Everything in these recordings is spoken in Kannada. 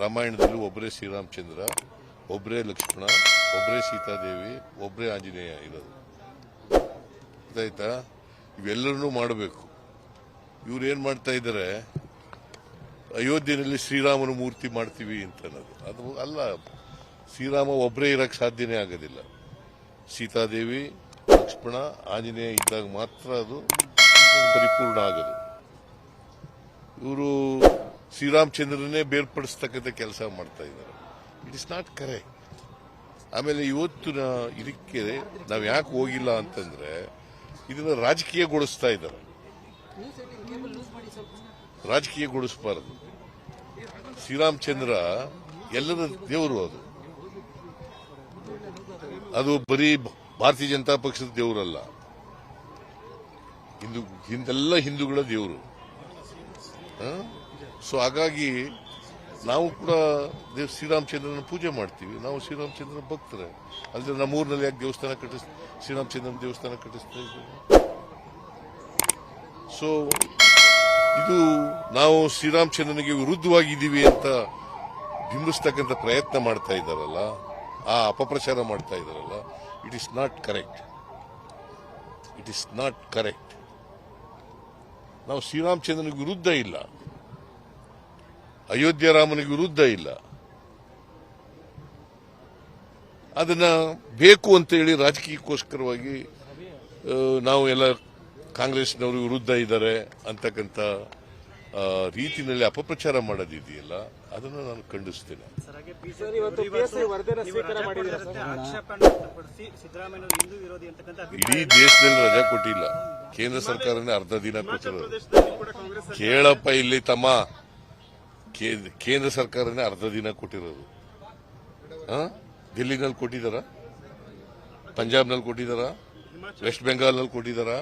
ರಾಮಾಯಣದಲ್ಲೂ ಒಬ್ಬರೇ ಶ್ರೀರಾಮಚಂದ್ರ ಒಬ್ಬರೇ ಲಕ್ಷ್ಮಣ ಒಬ್ಬರೇ ಸೀತಾದೇವಿ ಒಬ್ಬರೇ ಆಂಜನೇಯ ಇರೋದು. ಗೊತ್ತಾಯ್ತಾ? ಇವೆಲ್ಲರನ್ನೂ ಮಾಡಬೇಕು. ಇವ್ರು ಏನು ಮಾಡ್ತಾ ಇದ್ದಾರೆ ಅಯೋಧ್ಯೆಯಲ್ಲಿ ಶ್ರೀರಾಮನ ಮೂರ್ತಿ ಮಾಡ್ತೀವಿ ಅಂತ ಅನ್ನೋದು. ಅದು ಅಲ್ಲ, ಶ್ರೀರಾಮ ಒಬ್ಬರೇ ಇರಕ್ಕೆ ಸಾಧ್ಯನೇ ಆಗೋದಿಲ್ಲ. ಸೀತಾದೇವಿ, ಲಕ್ಷ್ಮಣ, ಆಂಜನೇಯ ಇದ್ದಾಗ ಮಾತ್ರ ಅದು ಪರಿಪೂರ್ಣ ಆಗೋದು. ಇವರು ಶ್ರೀರಾಮಚಂದ್ರನೇ ಬೇರ್ಪಡಿಸ್ತಕ್ಕಂಥ ಕೆಲಸ ಮಾಡ್ತಾ ಇದ್ದಾರೆ. ಇಟ್ ಇಸ್ ನಾಟ್ ಕರೆ ಆಮೇಲೆ ಇವತ್ತು ಇದಕ್ಕೆ ನಾವು ಯಾಕೆ ಹೋಗಿಲ್ಲ ಅಂತಂದ್ರೆ ಇದನ್ನ ರಾಜಕೀಯಗೊಳಿಸ್ತಾ ಇದ್ದಾರೆ. ರಾಜಕೀಯಗೊಳಿಸಬಾರದು. ಶ್ರೀರಾಮಚಂದ್ರ ಎಲ್ಲರ ದೇವರು ಅದು. ಅದು ಬರೀ ಭಾರತೀಯ ಜನತಾ ಪಕ್ಷದ ದೇವರಲ್ಲ. ಹಿಂದೂ ಹಿಂದೆಲ್ಲ ಹಿಂದೂಗಳ ದೇವರು. ಸೊ ಹಾಗಾಗಿ ನಾವು ಕೂಡ ದೇವ್ ಶ್ರೀರಾಮಚಂದ್ರನ ಪೂಜೆ ಮಾಡ್ತೀವಿ. ನಾವು ಶ್ರೀರಾಮಚಂದ್ರನ ಭಕ್ತರೆ. ಅಲ್ಲದೆ ನಮ್ಮೂರಿನಲ್ಲಿ ಯಾಕೆ ದೇವಸ್ಥಾನ ಕಟ್ಟಿಸ್, ಶ್ರೀರಾಮಚಂದ್ರನ ದೇವಸ್ಥಾನ ಕಟ್ಟಿಸ್ತಾ ಇದ್ದೀವಿ? ಸೊ ಇದು ನಾವು ಶ್ರೀರಾಮಚಂದ್ರನಿಗೆ ವಿರುದ್ಧವಾಗಿದ್ದೀವಿ ಅಂತ ಬಿಂಬಿಸ್ತಕ್ಕಂಥ ಪ್ರಯತ್ನ ಮಾಡ್ತಾ ಇದ್ದಾರಲ್ಲ, ಆ ಅಪಪ್ರಚಾರ ಮಾಡ್ತಾ ಇದ್ದಾರಲ್ಲ it is not correct it is not correct ನಾವು ಶ್ರೀರಾಮಚಂದ್ರನಿಗೆ ವಿರುದ್ಧ ಇಲ್ಲ. ಅಯೋಧ್ಯ ರಾಮನಿಗೆ ವಿರುದ್ಧ ಇಲ್ಲ. ಅದನ್ನ ಬೇಕು ಅಂತ ಹೇಳಿ ರಾಜಕೀಯಕ್ಕೋಸ್ಕರವಾಗಿ ನಾವು ಎಲ್ಲ ಕಾಂಗ್ರೆಸ್ನವರು ವಿರುದ್ಧ ಇದ್ದಾರೆ ಅಂತಕ್ಕಂಥ ರೀತಿನಲ್ಲಿ ಅಪಪ್ರಚಾರ ಮಾಡೋದಿದೆಯಲ್ಲ ಅದನ್ನು ನಾನು ಖಂಡಿಸ್ತೇನೆ. ಇಡೀ ದೇಶದಲ್ಲಿ ರಜಾ ಕೊಟ್ಟಿಲ್ಲ. ಕೇಂದ್ರ ಸರ್ಕಾರನೇ ಅರ್ಧ ದಿನ ಕೊಟ್ಟಿರೋದು. ಕೇಳಪ್ಪ ಇಲ್ಲಿ ತಮ್ಮ. ಕೇಂದ್ರ ಸರ್ಕಾರನೇ ಅರ್ಧ ದಿನ ಕೊಟ್ಟಿರೋದು? ದಿಲ್ಲಿನಲ್ಲಿ ಕೊಟ್ಟಿದಾರ ಪಂಜಾಬ್ನಲ್ಲಿ ಕೊಟ್ಟಿದಾರ ವೆಸ್ಟ್ ಬೆಂಗಾಲ್ನಲ್ಲಿ ಕೊಟ್ಟಿದಾರ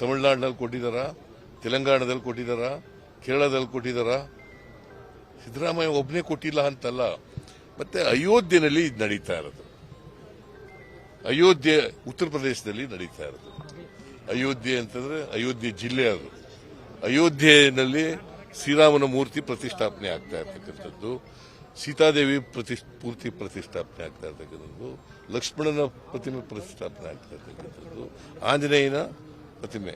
ತಮಿಳುನಾಡಿನಲ್ಲಿ ಕೊಟ್ಟಿದಾರ ತೆಲಂಗಾಣದಲ್ಲಿ ಕೊಟ್ಟಿದಾರ ಕೇರಳದಲ್ಲಿ ಕೊಟ್ಟಿದಾರ ಸಿದ್ದರಾಮಯ್ಯ ಒಬ್ಬನೇ ಕೊಟ್ಟಿಲ್ಲ ಅಂತಲ್ಲ. ಮತ್ತೆ ಅಯೋಧ್ಯೆಯಲ್ಲಿ ಇದು ನಡೀತಾ ಇರೋದು. ಅಯೋಧ್ಯೆ ಉತ್ತರ ಪ್ರದೇಶದಲ್ಲಿ ನಡೀತಾ ಇರೋದು. ಅಯೋಧ್ಯೆ ಅಂತಂದ್ರೆ ಅಯೋಧ್ಯೆ ಜಿಲ್ಲೆ ಅದು. ಅಯೋಧ್ಯೆಯಲ್ಲಿ ಶ್ರೀರಾಮನ ಮೂರ್ತಿ ಪ್ರತಿಷ್ಠಾಪನೆ ಆಗ್ತಾ ಇರ್ತಕ್ಕಂಥದ್ದು, ಸೀತಾದೇವಿ ಪ್ರತಿ ಪೂರ್ತಿ ಪ್ರತಿಷ್ಠಾಪನೆ ಆಗ್ತಾ ಇರ್ತಕ್ಕಂಥದ್ದು, ಲಕ್ಷ್ಮಣನ ಪ್ರತಿಮೆ ಪ್ರತಿಷ್ಠಾಪನೆ ಆಗ್ತಾ ಇರ್ತಕ್ಕಂಥದ್ದು, ಆಂಜನೇಯನ ಪ್ರತಿಮೆ.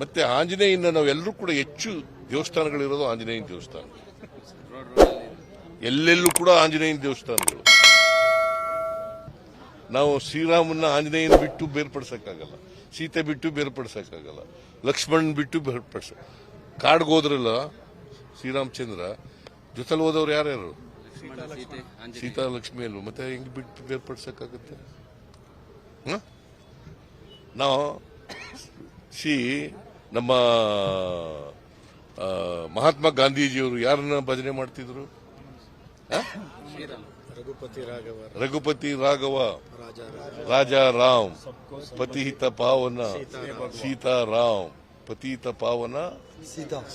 ಮತ್ತೆ ಆಂಜನೇಯನ ನಾವೆಲ್ಲರೂ ಕೂಡ ಹೆಚ್ಚು ದೇವಸ್ಥಾನಗಳಿರೋದು ಆಂಜನೇಯನ ದೇವಸ್ಥಾನ. ಎಲ್ಲೆಲ್ಲೂ ಕೂಡ ಆಂಜನೇಯನ ದೇವಸ್ಥಾನಗಳು. ನಾವು ಶ್ರೀರಾಮನ ಆಂಜನೇಯನ ಬಿಟ್ಟು ಬೇರ್ಪಡಿಸೋಕ್ಕಾಗಲ್ಲ. ಸೀತೆ ಬಿಟ್ಟು ಬೇರ್ಪಡಿಸೋಕ್ಕಾಗಲ್ಲ. ಲಕ್ಷ್ಮಣನ್ ಬಿಟ್ಟು ಬೇರ್ಪಡಿಸ ಕಾಡ್ಗೆ ಹೋದ್ರಲ್ಲ ಶ್ರೀರಾಮಚಂದ್ರ ಜೊತೆಲಿ ಹೋದವ್ರು ಯಾರ್ಯಾರು? ಸೀತಾ ಲಕ್ಷ್ಮಿ ಅಲ್ವ ಮತ್ತೆ ಹೆಂಗ್ ಬಿಟ್ಟು ಬೇರ್ಪಡ್ಸಕ್ಕಾಗತ್ತೆ? ನಾವು ಸಿ ನಮ್ಮ ಮಹಾತ್ಮ ಗಾಂಧೀಜಿಯವರು ಯಾರನ್ನ ಭಜನೆ ಮಾಡ್ತಿದ್ರು? ರಘುಪತಿ ರಾಘವ. ರಾಜ ರಾಮ್. ಪತಿಹಿತ ಪಾವನ. ಸೀತಾರಾಮ್. ಪತಿಹಿತ ಪಾವನ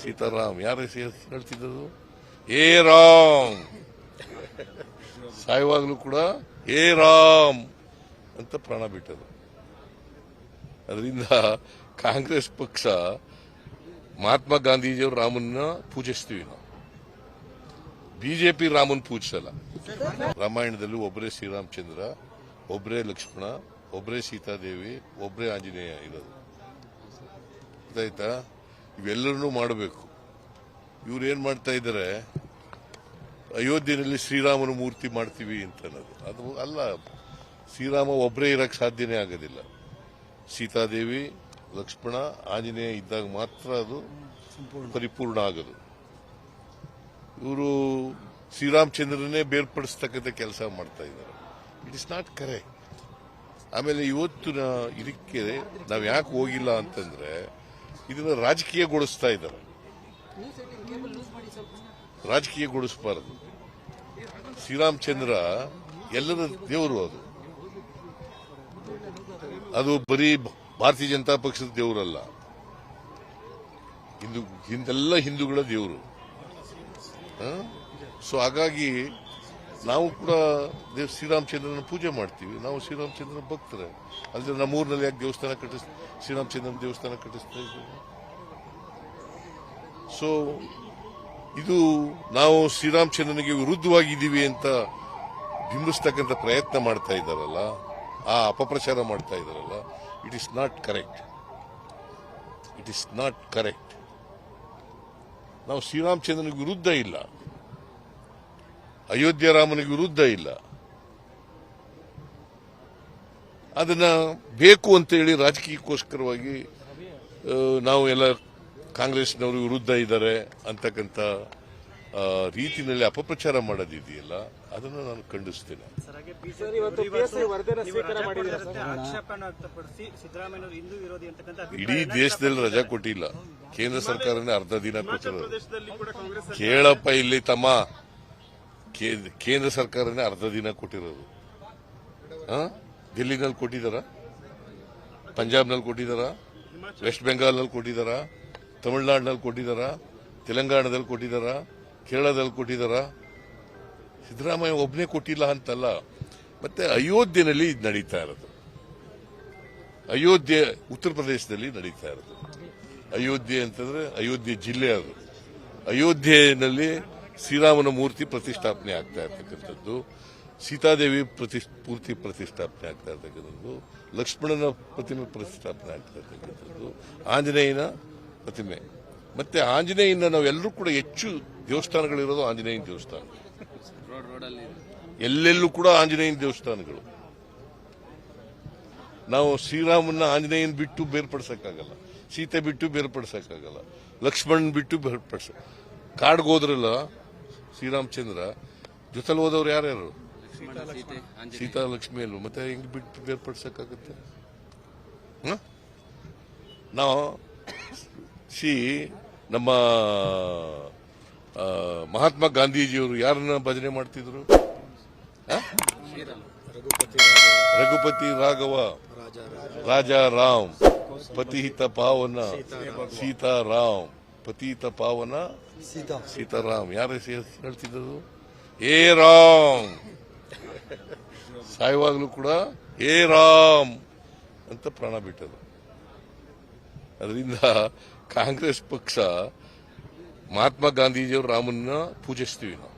ಸೀತಾರಾಮ್. ಯಾರು ಹೇಳ್ತಿದ್ರು ಏ ರಾಮ್. ಸಾಯುವಾಗಲೂ ಕೂಡ ಏ ರಾಮ್ ಅಂತ ಪ್ರಾಣ ಬಿಟ್ಟರು ಅದರಿಂದ ಕಾಂಗ್ರೆಸ್ ಪಕ್ಷ ಮಹಾತ್ಮ ಗಾಂಧೀಜಿಯವರು ರಾಮನ್ನ ಪೂಜಿಸ್ತೀವಿ ನಾವು. ಬಿಜೆಪಿ ರಾಮನ್ ಪೂಜಿಸಲ್ಲ. ರಾಮಾಯಣದಲ್ಲಿ ಒಬ್ಬರೇ ಶ್ರೀರಾಮಚಂದ್ರ ಒಬ್ಬರೇ ಲಕ್ಷ್ಮಣ ಒಬ್ಬರೇ ಸೀತಾದೇವಿ ಒಬ್ಬರೇ ಆಂಜನೇಯ ಇರೋದು. ಗೊತ್ತಾಯ್ತಾ ಇವೆಲ್ಲರನ್ನೂ ಮಾಡಬೇಕು. ಇವ್ರು ಏನ್ ಮಾಡ್ತಾ ಇದ್ದಾರೆ? ಅಯೋಧ್ಯೆಯಲ್ಲಿ ಶ್ರೀರಾಮನ ಮೂರ್ತಿ ಮಾಡ್ತೀವಿ ಅಂತ ಅನ್ನೋದು. ಅದು ಅಲ್ಲ ಶ್ರೀರಾಮ ಒಬ್ಬರೇ ಇರಕ್ಕೆ ಸಾಧ್ಯನೇ ಆಗೋದಿಲ್ಲ. ಸೀತಾದೇವಿ ಲಕ್ಷ್ಮಣ ಆಂಜನೇಯ ಇದ್ದಾಗ ಮಾತ್ರ ಅದು ಪರಿಪೂರ್ಣ ಆಗೋದು. ಇವರು ಶ್ರೀರಾಮಚಂದ್ರನೇ ಬೇರ್ಪಡಿಸ್ತಕ್ಕಂಥ ಕೆಲಸ ಮಾಡ್ತಾ ಇದ್ದಾರೆ. ಇಟ್ ಇಸ್ ನಾಟ್ ಕರೆಕ್ಟ್ ಆಮೇಲೆ ಇವತ್ತು ಇದಕ್ಕೆ ನಾವು ಯಾಕೆ ಹೋಗಿಲ್ಲ ಅಂತಂದ್ರೆ ಇದನ್ನ ರಾಜಕೀಯಗೊಳಿಸ್ತಾ ಇದ್ದಾರೆ. ರಾಜಕೀಯಗೊಳಿಸಬಾರದು. ಶ್ರೀರಾಮಚಂದ್ರ ಎಲ್ಲರ ದೇವರು ಅದು. ಅದು ಬರೀ ಭಾರತೀಯ ಜನತಾ ಪಕ್ಷದ ದೇವರಲ್ಲ. ಹಿಂದೂ ಹಿಂದೆಲ್ಲ ಹಿಂದೂಗಳ ದೇವರು. ಸೊ ಹಾಗಾಗಿ ನಾವು ಕೂಡ ದೇವ್ ಶ್ರೀರಾಮಚಂದ್ರನ ಪೂಜೆ ಮಾಡ್ತೀವಿ. ನಾವು ಶ್ರೀರಾಮಚಂದ್ರನ ಭಕ್ತರೆ. ಅಲ್ಲದೆ ನಮ್ಮೂರಿನಲ್ಲಿ ಯಾಕೆ ದೇವಸ್ಥಾನ ಕಟ್ಟಿಸ್, ಶ್ರೀರಾಮಚಂದ್ರನ ದೇವಸ್ಥಾನ ಕಟ್ಟಿಸ್ತಾ ಇದ್ದೀವಿ? ಸೊ ಇದು ನಾವು ಶ್ರೀರಾಮಚಂದ್ರನಿಗೆ ವಿರುದ್ಧವಾಗಿದ್ದೀವಿ ಅಂತ ಬಿಂಬಿಸ್ತಕ್ಕಂಥ ಪ್ರಯತ್ನ ಮಾಡ್ತಾ ಇದ್ದಾರಲ್ಲ, ಆ ಅಪಪ್ರಚಾರ ಮಾಡ್ತಾ ಇದ್ದಾರಲ್ಲ it is not correct it is not correct ನಾವು ಶ್ರೀರಾಮಚಂದ್ರನಿಗೆ ವಿರುದ್ಧ ಇಲ್ಲ. ಅಯೋಧ್ಯ ರಾಮನಿಗೆ ವಿರುದ್ಧ ಇಲ್ಲ. ಅದನ್ನ ಬೇಕು ಅಂತ ಹೇಳಿ ರಾಜಕೀಯಕ್ಕೋಸ್ಕರವಾಗಿ ನಾವು ಎಲ್ಲ ಕಾಂಗ್ರೆಸ್ನವರು ವಿರುದ್ಧ ಇದ್ದಾರೆ ಅಂತಕ್ಕಂಥ ರೀತಿನಲ್ಲಿ ಅಪಪ್ರಚಾರ ಮಾಡೋದಿದೆಯಲ್ಲ ಅದನ್ನು ನಾನು ಖಂಡಿಸ್ತೇನೆ. ಇಡೀ ದೇಶದಲ್ಲಿ ರಜಾ ಕೊಟ್ಟಿಲ್ಲ. ಕೇಂದ್ರ ಸರ್ಕಾರನೇ ಅರ್ಧ ದಿನ ಕೊಟ್ಟಿರೋದು. ಪ್ರದೇಶದಲ್ಲಿ ಕೂಡ ಕಾಂಗ್ರೆಸ್ ಕೇಳಪ್ಪ ಇಲ್ಲಿ ತಮ್ಮ. ಕೇಂದ್ರ ಸರ್ಕಾರನೇ ಅರ್ಧ ದಿನ ಕೊಟ್ಟಿರೋದು. ದಿಲ್ಲಿನಲ್ಲಿ ಕೊಟ್ಟಿದಾರ ಪಂಜಾಬ್ನಲ್ಲಿ ಕೊಟ್ಟಿದಾರ ವೆಸ್ಟ್ ಬೆಂಗಾಲ್ನಲ್ಲಿ ಕೊಟ್ಟಿದಾರ ತಮಿಳುನಾಡಿನಲ್ಲಿ ಕೊಟ್ಟಿದಾರ ತೆಲಂಗಾಣದಲ್ಲಿ ಕೊಟ್ಟಿದಾರ ಕೇರಳದಲ್ಲಿ ಕೊಟ್ಟಿದಾರ ಸಿದ್ದರಾಮಯ್ಯ ಒಬ್ಬನೇ ಕೊಟ್ಟಿಲ್ಲ ಅಂತಲ್ಲ. ಮತ್ತೆ ಅಯೋಧ್ಯೆಯಲ್ಲಿ ಇದು ನಡೀತಾ ಇರೋದು. ಅಯೋಧ್ಯೆ, ಉತ್ತರ ಪ್ರದೇಶದಲ್ಲಿ ನಡೀತಾ ಇರೋದು. ಅಯೋಧ್ಯೆ ಅಂತಂದ್ರೆ ಅಯೋಧ್ಯೆ ಜಿಲ್ಲೆ ಅದು. ಅಯೋಧ್ಯೆಯಲ್ಲಿ ಶ್ರೀರಾಮನ ಮೂರ್ತಿ ಪ್ರತಿಷ್ಠಾಪನೆ ಆಗ್ತಾ ಇರ್ತಕ್ಕಂಥದ್ದು, ಸೀತಾದೇವಿ ಪ್ರತಿ ಪೂರ್ತಿ ಪ್ರತಿಷ್ಠಾಪನೆ ಆಗ್ತಾ ಇರ್ತಕ್ಕಂಥದ್ದು, ಲಕ್ಷ್ಮಣನ ಪ್ರತಿಮೆ ಪ್ರತಿಷ್ಠಾಪನೆ ಆಗ್ತಾ ಇರ್ತಕ್ಕಂಥದ್ದು, ಆಂಜನೇಯನ ಪ್ರತಿಮೆ. ಮತ್ತೆ ಆಂಜನೇಯನ ನಾವೆಲ್ಲರೂ ಕೂಡ ಹೆಚ್ಚು ದೇವಸ್ಥಾನಗಳಿರೋದು ಆಂಜನೇಯನ ದೇವಸ್ಥಾನ. ಎಲ್ಲೆಲ್ಲೂ ಕೂಡ ಆಂಜನೇಯನ ದೇವಸ್ಥಾನಗಳು. ನಾವು ಶ್ರೀರಾಮನ ಆಂಜನೇಯನ ಬಿಟ್ಟು ಬೇರ್ಪಡಿಸಕ್ಕಾಗಲ್ಲ. ಸೀತೆ ಬಿಟ್ಟು ಬೇರ್ಪಡಿಸಕ್ಕಾಗಲ್ಲ. ಲಕ್ಷ್ಮಣ್ ಬಿಟ್ಟು ಬೇರ್ಪಡಿಸ ಕಾಡ್ಗೆ ಹೋದ್ರಲ್ಲ ಶ್ರೀರಾಮಚಂದ್ರ ಜೊತೆಲಿ ಹೋದವ್ರು ಯಾರ್ಯಾರು? ಸೀತಾ ಲಕ್ಷ್ಮಿ ಅಲ್ವ ಮತ್ತೆ ಹೆಂಗ್ ಬಿಟ್ಟು ಬೇರ್ಪಡಿಸಕ್ಕಾಗತ್ತೆ? ನಾವು ಸಿ ನಮ್ಮ ಮಹಾತ್ಮ ಗಾಂಧೀಜಿಯವರು ಯಾರನ್ನ ಭಜನೆ ಮಾಡ್ತಿದ್ರು? ಹ? ರಘುಪತಿ ರಾಘವ. ರಾಜ ರಾಮ್. ಪತಿಹಿತ ಪಾವನ. ಸೀತಾರಾಮ್. ಪತಿಹಿತ ಪಾವನ ಸೀತಾರಾಮ್. ಯಾರು ಹೇಳ್ತಿದ್ದು ಏ ರಾಮ್. ಸಾಯುವಾಗಲೂ ಕೂಡ ಏ ರಾಮ್ ಅಂತ ಪ್ರಾಣ ಬಿಟ್ಟರು ಅದರಿಂದ ಕಾಂಗ್ರೆಸ್ ಪಕ್ಷ ಮಹಾತ್ಮ ಗಾಂಧೀಜಿಯವರು ರಾಮನ್ನ ಪೂಜಿಸ್ತೀವಿ ನಾವು.